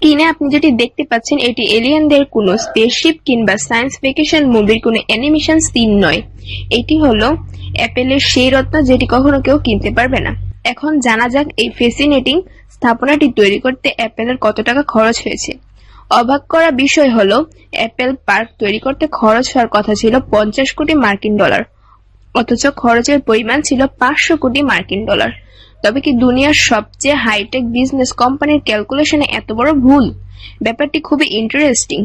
স্ক্রিনে আপনি যেটি দেখতে পাচ্ছেন, এটি এলিয়েনদের কোনো স্পেসশিপ কিংবা সায়েন্স ফিকশন মুভির কোনো অ্যানিমেশন সিন নয়। এটি হলো অ্যাপেলের সেই রত্ন যেটি কখনো কেউ কিনতে পারবে না। এখন জানা যাক এই ফেসিনেটিং স্থাপনাটি তৈরি করতে অ্যাপেলের কত টাকা খরচ হয়েছে। অবাক করা বিষয় হলো, অ্যাপেল পার্ক তৈরি করতে খরচ হওয়ার কথা ছিল পঞ্চাশ কোটি মার্কিন ডলার, অথচ খরচের পরিমাণ ছিল পাঁচশো কোটি মার্কিন ডলার। তবে কি দুনিয়ার সবচেয়ে হাইটেক বিজনেস কোম্পানির ক্যালকুলেশনে এত বড় ভুল? ব্যাপারটি খুবই ইন্টারেস্টিং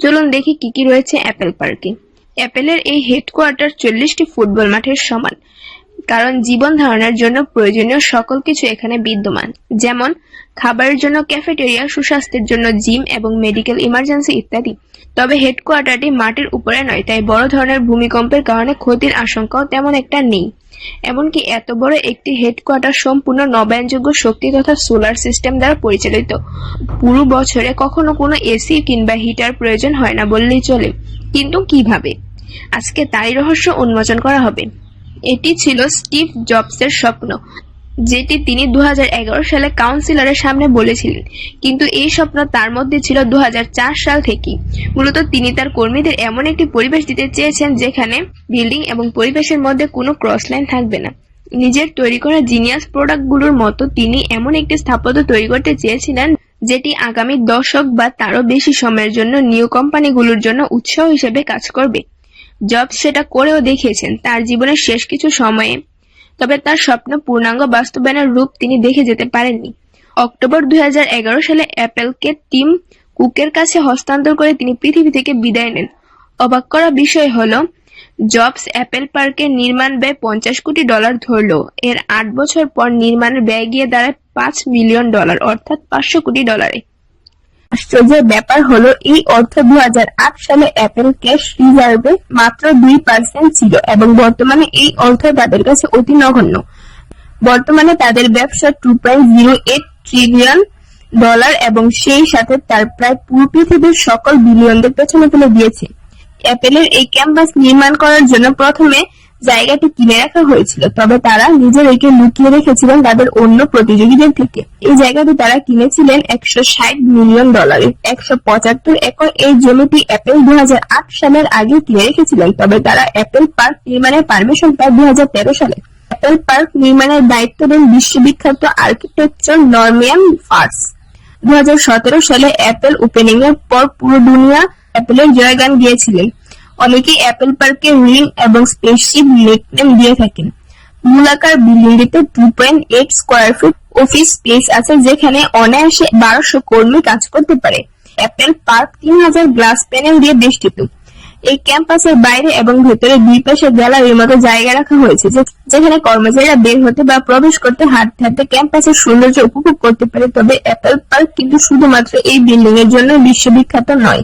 চলুন দেখি কি কি রয়েছে অ্যাপেল পার্কে অ্যাপেলের এই হেডকোয়ার্টার চল্লিশটি ফুটবল মাঠের সমান, কারণ জীবন ধারণের জন্য প্রয়োজনীয় সকল কিছু এখানে বিদ্যমান। যেমন, খাবারের জন্য ক্যাফেটেরিয়া সুস্বাস্থ্যের জন্য জিম এবং মেডিকেল ইমার্জেন্সি ইত্যাদি। তবে হেডকোয়ার্টারটি মাটির উপরে নয়, তাই বড় ধরনের ভূমিকম্পের কারণে ক্ষতির আশঙ্কাও তেমন একটা নেই। এমনকি এত বড় একটি হেডকোয়ার্টার সম্পূর্ণ নবায়নযোগ্য শক্তি তথা সোলার সিস্টেম দ্বারা পরিচালিত। পুরো বছরে কখনো কোনো এসি কিংবা হিটার প্রয়োজন হয় না বললেই চলে। কিন্তু কীভাবে? আজকে তাই রহস্য উন্মোচন করা হবে। এটি ছিল স্টিভ জবসের স্বপ্ন। যেটি তিনি দু হাজার এগারো সালে কাউন্সিলরের সামনে বলেছিলেন। কিন্তু এই স্বপ্ন তার মধ্যে ছিল দু হাজার চার সাল থেকেই। মূলত তিনি তার কর্মীদের এমন একটি পরিবেশ দিতে চেয়েছেন যেখানে বিল্ডিং এবং পরিবেশের মধ্যে কোনো ক্রস লাইন থাকবে না। নিজের তৈরি করা জিনিয়াস প্রোডাক্টগুলোর মতো তিনি এমন একটি স্থাপত্য তৈরি করতে চেয়েছিলেন যেটি আগামী দশক বা তারও বেশি সময়ের জন্য নিউ কোম্পানিগুলোর জন্য উৎসাহ হিসেবে কাজ করবে। জবস সেটা করেও দেখিয়েছেন। তার জীবনের শেষ কিছু সময়ে তবে তার স্বপ্ন পূর্ণাঙ্গ বাস্তবায়নের রূপ তিনি দেখে যেতে পারেননি। অক্টোবর দুই হাজার এগারো সালে অ্যাপেলকে টিম কুকের কাছে হস্তান্তর করে তিনি পৃথিবী থেকে বিদায় নেন। অবাক করা বিষয় হলো, জবস অ্যাপেল পার্কের নির্মাণ ব্যয় পঞ্চাশ কোটি ডলার ধরলেও এর আট বছর পর নির্মাণের ব্যয় গিয়ে দাঁড়ায় পাঁচ মিলিয়ন ডলার, অর্থাৎ পাঁচশো কোটি ডলারে। আশ্চর্যের ব্যাপার হলো, এই অর্থ দু সালে অ্যাপেল ক্যাশ রিজার্ভে মাত্র দুই পার্সেন্ট ছিল এবং বর্তমানে এই অর্থ তাদের কাছে অতি নগণ্য। বর্তমানে তাদের ব্যবসা two point zero eight trillion dollar এবং সেই সাথে তার প্রায় পুরো পৃথিবীর সকল বিলিয়নদের পেছনে ফেলে দিয়েছে। অ্যাপেলের এই ক্যাম্পাস নির্মাণ করার জন্য প্রথমে জায়গাটি কিনে রাখা হয়েছিল, তবে তারা নিজেদেরকে লুকিয়ে রেখেছিলেন তাদের অন্য প্রতিযোগীদের থেকে। এই জায়গাটি তারা কিনেছিলেন একশো ষাট মিলিয়ন ডলারে। একশো পঁচাত্তর একর এই জমিটি অ্যাপেল দুই হাজার আট সালের আগে কিনে রেখেছিলেন, তবে তারা অ্যাপেল পার্ক নির্মাণের পারমিশন পায় দুই হাজার তেরো সালে। অ্যাপেল পার্ক নির্মাণের দায়িত্ব দেন বিশ্ববিখ্যাত আর্কিটেকচার নরমিয়ান ফার্স। দুই হাজার সতেরো সালে অ্যাপেল ওপেনিং এর পর পুরো দুনিয়া অ্যাপেলের জয়গান গিয়েছিলেন। অনেকেই অ্যাপেল পার্কে রিং এবং স্পেসশিপ নেম দিয়ে থাকেন। মূলাকার বিল্ডিংটিতে two point eight square feet office space আছে যেখানে অনায়াসে বারোশো কর্মী কাজ করতে পারে। অ্যাপেল পার্ক তিন হাজার গ্লাস প্যানেল দিয়ে বেষ্টিত। এই ক্যাম্পাসের বাইরে এবং ভেতরে দুই পাশে গ্যালারির মতো জায়গা রাখা হয়েছে যেখানে কর্মচারীরা বের হতে বা প্রবেশ করতে, হাঁটতে হাঁটতে ক্যাম্পাসের সৌন্দর্য উপভোগ করতে পারে। তবে অ্যাপেল পার্ক কিন্তু শুধুমাত্র এই বিল্ডিং এর জন্য বিশ্ববিখ্যাত নয়।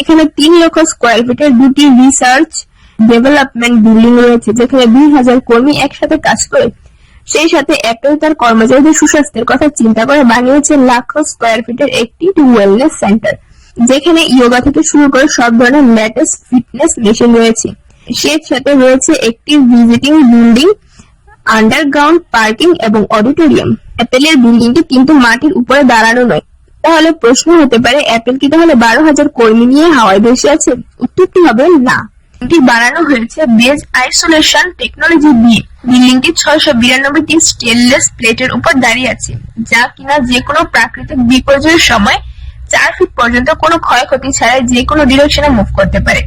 এখানে তিন লক্ষ স্কোয়ার ফিটের দুটি রিসার্চ ডেভেলপমেন্ট বিল্ডিং রয়েছে, যেখানে দুই হাজার কর্মী একসাথে কাজ করে। সেই সাথে অ্যাপেল তার কর্মচারীদের সুস্বাস্থ্যের কথা চিন্তা করে বানিয়েছে লাখো স্কোয়ার ফিটের একটি ওয়েলনেস সেন্টার যেখানে ইয়োগা থেকে শুরু করে সব ধরনের লেটেস্ট ফিটনেস মেশিন রয়েছে। সেই সাথে রয়েছে একটি ভিজিটিং বিল্ডিং আন্ডারগ্রাউন্ড পার্কিং এবং অডিটোরিয়াম অ্যাপেলের বিল্ডিংটি কিন্তু মাটির উপরে দাঁড়ানো নয় তাহলে প্রশ্ন হতে পারে, অ্যাপেল কি তাহলে বারো হাজার কর্মী নিয়ে হাওয়ায় ভেসে আছে? উত্তরটি হবে না। এটি বানানো হয়েছে বেজ আইসোলেশন টেকনোলজি দিয়ে বিল্ডিংটি ছয়শো বিরানব্বইটি স্টেনলেস প্লেটের উপর দাঁড়িয়ে আছে, যা কিনা যে কোনো প্রাকৃতিক বিপর্যয়ের সময় চার ফিট পর্যন্ত কোনো ক্ষয়ক্ষতি ছাড়াই যে কোনো ডিরেকশনে মুভ করতে পারে।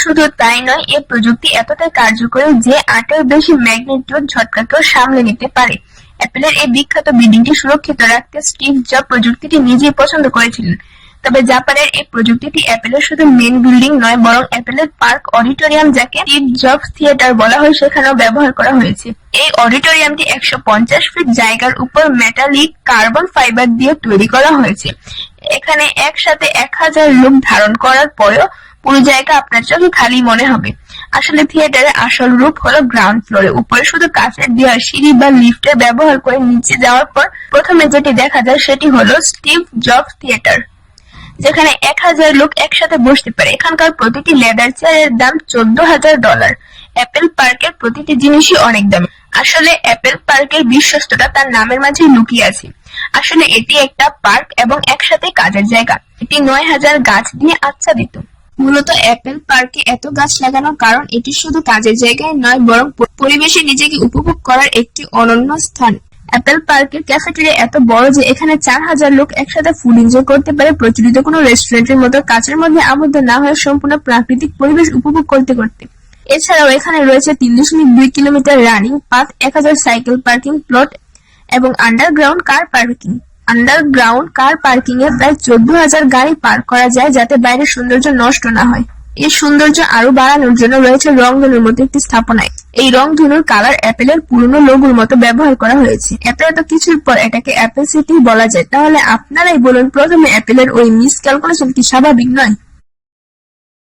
শুধু তাই নয়, এ প্রযুক্তি এতটাই কার্যকরী যে আটের বেশি ম্যাগনিটিউড ঝটকাকেও সামলে নিতে পারে। অ্যাপেলের এই বিখ্যাত বিল্ডিংটি সুরক্ষিত রাখতে স্টিভ জব প্রযুক্তিটি নিজেই পছন্দ করেছিলেন। তবে জাপানের এই প্রযুক্তিটি অ্যাপেলের শুধু মেন বিল্ডিং নয়, বরং অ্যাপেলের পার্ক অডিটোরিয়াম যাকে স্টিভ জবস থিয়েটার বলা হয়, সেখানেও ব্যবহার করা হয়েছে। এই অডিটোরিয়ামটি একশো পঞ্চাশ ফিট জায়গার উপর মেটালিক কার্বন ফাইবার দিয়ে তৈরি করা হয়েছে। এখানে একসাথে এক হাজার লোক ধারণ করার পরেও পুরো জায়গা আপনার চোখে খালি মনে হবে। আসলে থিয়েটারের আসল রূপ হলো গ্রাউন্ড ফ্লোরে উপরে শুধু কাঁচের দেওয়াল, সিঁড়ি বা লিফটের ব্যবহার করে নিচে যাওয়ার পর প্রথমে যেটি দেখা যায় সেটি হলো স্টিভ জবস থিয়েটার যেখানে এক হাজার লোক একসাথে বসতে পারে। এখানকার প্রতিটি লেদার চেয়ারের দাম চোদ্দ হাজার ডলার অ্যাপেল পার্কের প্রতিটি জিনিসই অনেক দামি। আসলে অ্যাপেল পার্কের বিশ্বস্ততা তার নামের মাঝে লুকিয়ে আছে। আসলে এটি একটা পার্ক এবং একসাথে কাজের জায়গা। এটি নয় হাজার গাছ দিয়ে আচ্ছাদিত। মূলত অ্যাপেল পার্কে এত গাছ লাগানোর কারণ এটি শুধু কাজের জায়গায় নয়, বরং পরিবেশে নিজেকে উপভোগ করার একটি অনন্য স্থান। অ্যাপেল পার্কের ক্যাফেটেরিয়া এত বড় যে এখানে চার হাজার লোক একসাথে ফুড এনজয় করতে পারে প্রচলিত কোনো রেস্টুরেন্টের মতো। কাচের মধ্যে আবদ্ধ না হয়ে সম্পূর্ণ প্রাকৃতিক পরিবেশ উপভোগ করতে করতে। এছাড়াও এখানে রয়েছে তিন দশমিক দুই কিলোমিটার রানিং পাথ, এক হাজার সাইকেল পার্কিং প্লট এবং underground car parking. Underground car parking এ প্রায় চোদ্দ হাজার গাড়ি পার্ক করা যায় যাতে বাইরের সৌন্দর্য নষ্ট না হয়। এই সৌন্দর্য আরও বাড়ানোর জন্য রয়েছে রং ধনুর মতো একটি স্থাপনায়। এই রং রংধনুর কালার অ্যাপেলের পুরনো লোগোর মতো ব্যবহার করা হয়েছে। অ্যাপেল এত কিছুর পর এটাকে অ্যাপেল সিটি বলা যায়। তাহলে আপনারাই বলুন, প্রথমে অ্যাপেলের ওই মিস ক্যালকুলেশন কি স্বাভাবিক নয়?